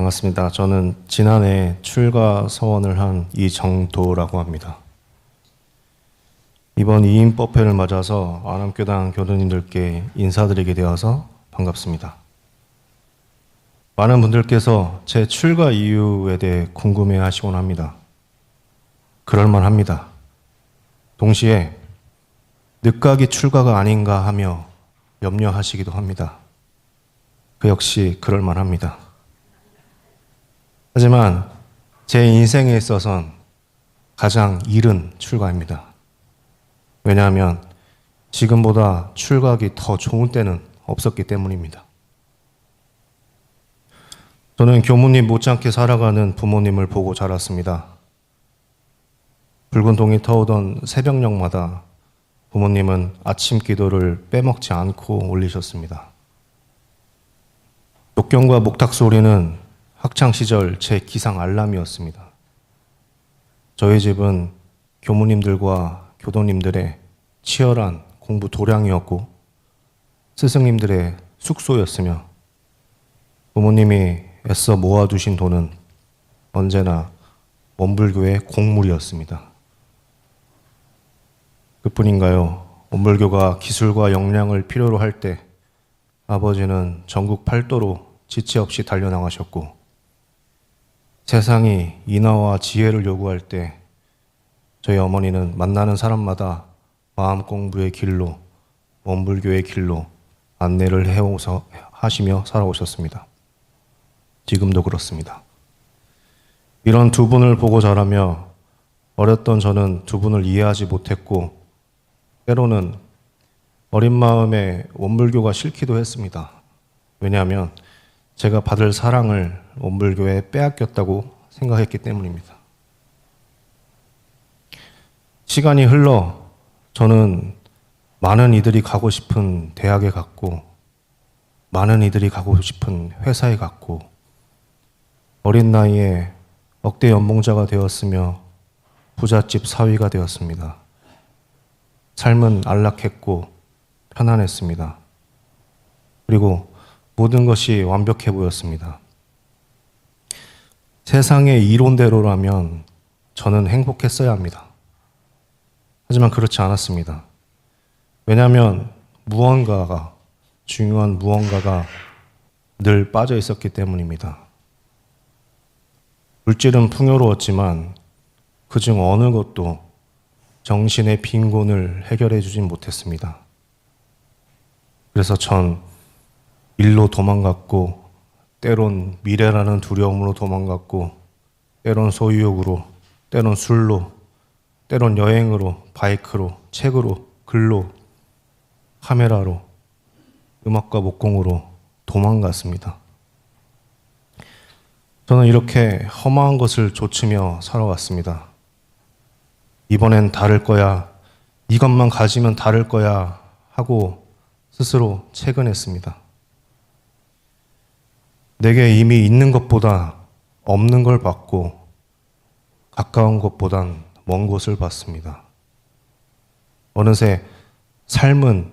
반갑습니다. 저는 지난해 출가 서원을 한 이정도라고 합니다. 이번 이인법회를 맞아서 아남교당 교도님들께 인사드리게 되어서 반갑습니다. 많은 분들께서 제 출가 이유에 대해 궁금해 하시곤 합니다. 그럴만 합니다. 동시에 늦가기 출가가 아닌가 하며 염려하시기도 합니다. 그 역시 그럴만 합니다. 하지만 제 인생에 있어선 가장 이른 출가입니다. 왜냐하면 지금보다 출가하기 더 좋은 때는 없었기 때문입니다. 저는 교무님 못지않게 살아가는 부모님을 보고 자랐습니다. 붉은 동이 터오던 새벽녘마다 부모님은 아침 기도를 빼먹지 않고 올리셨습니다. 독경과 목탁 소리는 학창 시절 제 기상 알람이었습니다. 저희 집은 교무님들과 교도님들의 치열한 공부 도량이었고 스승님들의 숙소였으며 부모님이 애써 모아두신 돈은 언제나 원불교의 공물이었습니다. 그뿐인가요? 원불교가 기술과 역량을 필요로 할 때 아버지는 전국 팔도로 지체 없이 달려나가셨고 세상이 인하와 지혜를 요구할 때 저희 어머니는 만나는 사람마다 마음 공부의 길로 원불교의 길로 안내를 해오서 하시며 살아오셨습니다. 지금도 그렇습니다. 이런 두 분을 보고 자라며 어렸던 저는 두 분을 이해하지 못했고 때로는 어린 마음에 원불교가 싫기도 했습니다. 왜냐하면 제가 받을 사랑을 원불교에 빼앗겼다고 생각했기 때문입니다. 시간이 흘러 저는 많은 이들이 가고 싶은 대학에 갔고, 많은 이들이 가고 싶은 회사에 갔고, 어린 나이에 억대 연봉자가 되었으며 부잣집 사위가 되었습니다. 삶은 안락했고 편안했습니다. 그리고 모든 것이 완벽해 보였습니다. 세상의 이론대로라면 저는 행복했어야 합니다. 하지만 그렇지 않았습니다. 왜냐하면 무언가가, 중요한 무언가가 늘 빠져 있었기 때문입니다. 물질은 풍요로웠지만 그중 어느 것도 정신의 빈곤을 해결해 주진 못했습니다. 그래서 전 일로 도망갔고, 때론 미래라는 두려움으로 도망갔고, 때론 소유욕으로, 때론 술로, 때론 여행으로, 바이크로, 책으로, 글로, 카메라로, 음악과 목공으로 도망갔습니다. 저는 이렇게 험한 것을 좇으며 살아왔습니다. 이번엔 다를 거야. 이것만 가지면 다를 거야. 하고 스스로 채근했습니다. 내게 이미 있는 것보다 없는 걸 받고 가까운 것보단 먼 곳을 봤습니다. 어느새 삶은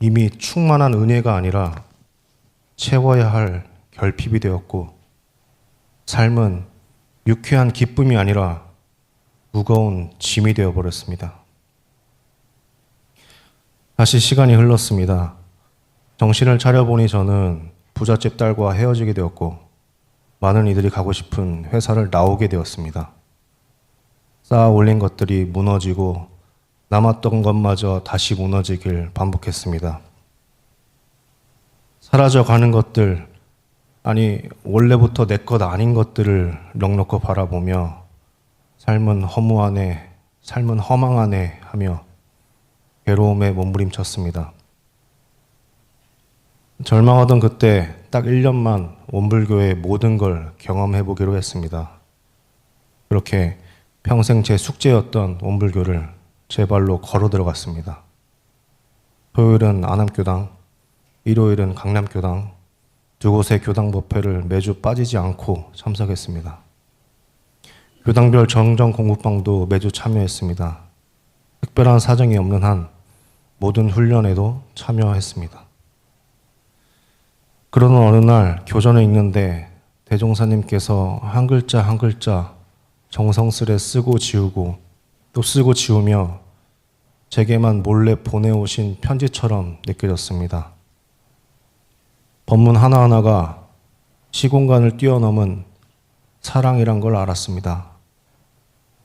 이미 충만한 은혜가 아니라 채워야 할 결핍이 되었고 삶은 유쾌한 기쁨이 아니라 무거운 짐이 되어 버렸습니다. 다시 시간이 흘렀습니다. 정신을 차려보니 저는 부잣집 딸과 헤어지게 되었고 많은 이들이 가고 싶은 회사를 나오게 되었습니다. 쌓아 올린 것들이 무너지고 남았던 것마저 다시 무너지길 반복했습니다. 사라져 가는 것들, 아니, 원래부터 내 것 아닌 것들을 넉넉히 바라보며 삶은 허무하네, 삶은 허망하네 하며 괴로움에 몸부림쳤습니다. 절망하던 그때 딱 1년만 원불교의 모든 걸 경험해 보기로 했습니다. 그렇게 평생 제 숙제였던 원불교를 제 발로 걸어 들어갔습니다. 토요일은 안암교당, 일요일은 강남교당, 두 곳의 교당 법회를 매주 빠지지 않고 참석했습니다. 교당별 정정 공부방도 매주 참여했습니다. 특별한 사정이 없는 한 모든 훈련에도 참여했습니다. 그러는 어느 날 교전을 읽는데 대종사님께서 한 글자 한 글자 정성스레 쓰고 지우고 또 쓰고 지우며 제게만 몰래 보내오신 편지처럼 느껴졌습니다. 법문 하나하나가 시공간을 뛰어넘은 사랑이란 걸 알았습니다.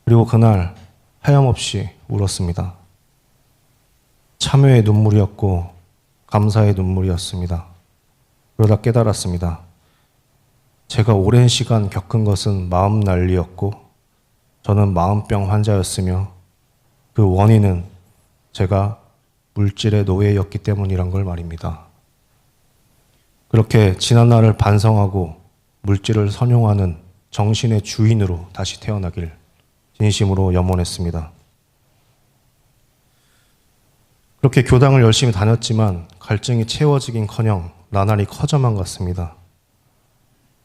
그리고 그날 하염없이 울었습니다. 참회의 눈물이었고 감사의 눈물이었습니다. 그러다 깨달았습니다. 제가 오랜 시간 겪은 것은 마음 난리였고 저는 마음병 환자였으며 그 원인은 제가 물질의 노예였기 때문이란 걸 말입니다. 그렇게 지난 날을 반성하고 물질을 선용하는 정신의 주인으로 다시 태어나길 진심으로 염원했습니다. 그렇게 교당을 열심히 다녔지만 갈증이 채워지긴 커녕 나날이 커져만 갔습니다.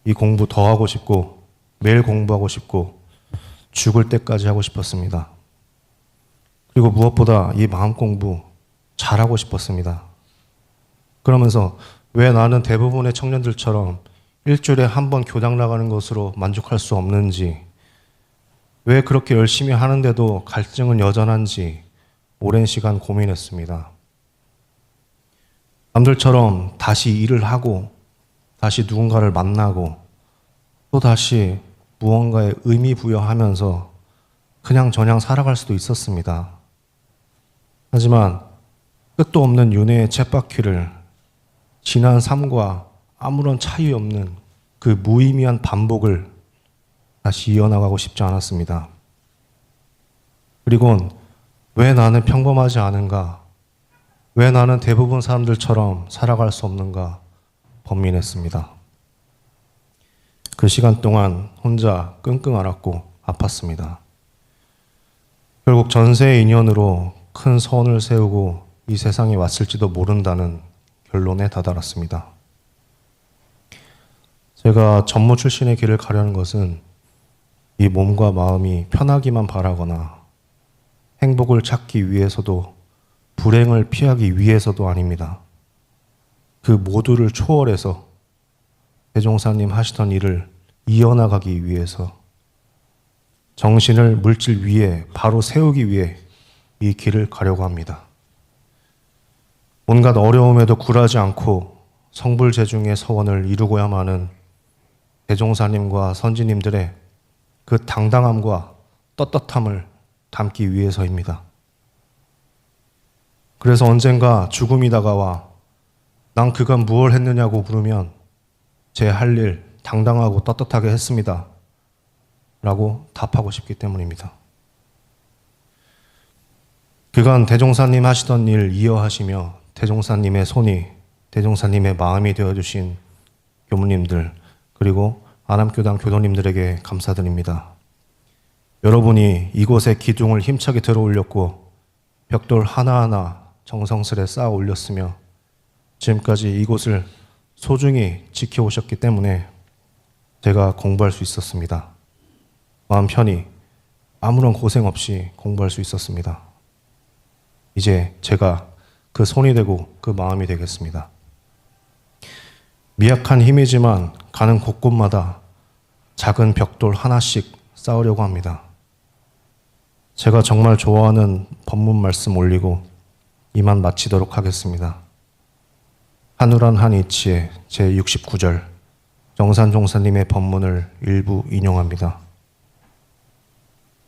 이 공부 더 하고 싶고 매일 공부하고 싶고 죽을 때까지 하고 싶었습니다. 그리고 무엇보다 이 마음 공부 잘하고 싶었습니다. 그러면서 왜 나는 대부분의 청년들처럼 일주일에 한 번 교당 나가는 것으로 만족할 수 없는지, 왜 그렇게 열심히 하는데도 갈증은 여전한지 오랜 시간 고민했습니다. 남들처럼 다시 일을 하고, 다시 누군가를 만나고, 또 다시 무언가에 의미 부여하면서 그냥 저냥 살아갈 수도 있었습니다. 하지만 끝도 없는 윤회의 쳇바퀴를 지난 삶과 아무런 차이 없는 그 무의미한 반복을 다시 이어나가고 싶지 않았습니다. 그리고 왜 나는 평범하지 않은가? 왜 나는 대부분 사람들처럼 살아갈 수 없는가? 번민했습니다. 그 시간 동안 혼자 끙끙 앓았고 아팠습니다. 결국 전세의 인연으로 큰 선을 세우고 이 세상에 왔을지도 모른다는 결론에 다다랐습니다. 제가 전무 출신의 길을 가려는 것은 이 몸과 마음이 편하기만 바라거나 행복을 찾기 위해서도 불행을 피하기 위해서도 아닙니다. 그 모두를 초월해서 대종사님 하시던 일을 이어나가기 위해서 정신을 물질 위에 바로 세우기 위해 이 길을 가려고 합니다. 온갖 어려움에도 굴하지 않고 성불재중의 서원을 이루고야만 하는 대종사님과 선지님들의 그 당당함과 떳떳함을 담기 위해서입니다. 그래서 언젠가 죽음이 다가와 난 그간 무엇 했느냐고 물으면 제 할 일 당당하고 떳떳하게 했습니다. 라고 답하고 싶기 때문입니다. 그간 대종사님 하시던 일 이어하시며 대종사님의 손이 대종사님의 마음이 되어주신 교무님들 그리고 아람교당 교도님들에게 감사드립니다. 여러분이 이곳에 기둥을 힘차게 들어 올렸고 벽돌 하나하나 정성스레 쌓아 올렸으며 지금까지 이곳을 소중히 지켜오셨기 때문에 제가 공부할 수 있었습니다. 마음 편히 아무런 고생 없이 공부할 수 있었습니다. 이제 제가 그 손이 되고 그 마음이 되겠습니다. 미약한 힘이지만 가는 곳곳마다 작은 벽돌 하나씩 쌓으려고 합니다. 제가 정말 좋아하는 법문 말씀 올리고 이만 마치도록 하겠습니다. 한우란 한 이치의 제69절 정산 종사님의 법문을 일부 인용합니다.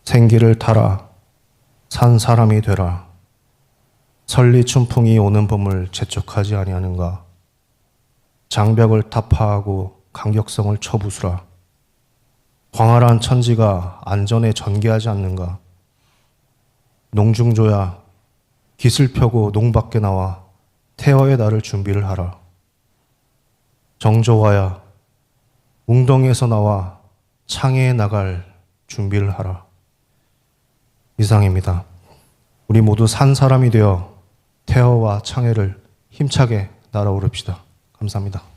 생기를 타라 산 사람이 되라 설리 춘풍이 오는 봄을 재촉하지 아니하는가 장벽을 타파하고 강격성을 쳐부수라 광활한 천지가 안전에 전개하지 않는가 농중조야 깃을 펴고 농 밖에 나와 태어의 날을 준비를 하라 정조와야 웅덩이에서 나와 창에 나갈 준비를 하라 이상입니다. 우리 모두 산 사람이 되어 태어와 창해를 힘차게 날아오릅시다. 감사합니다.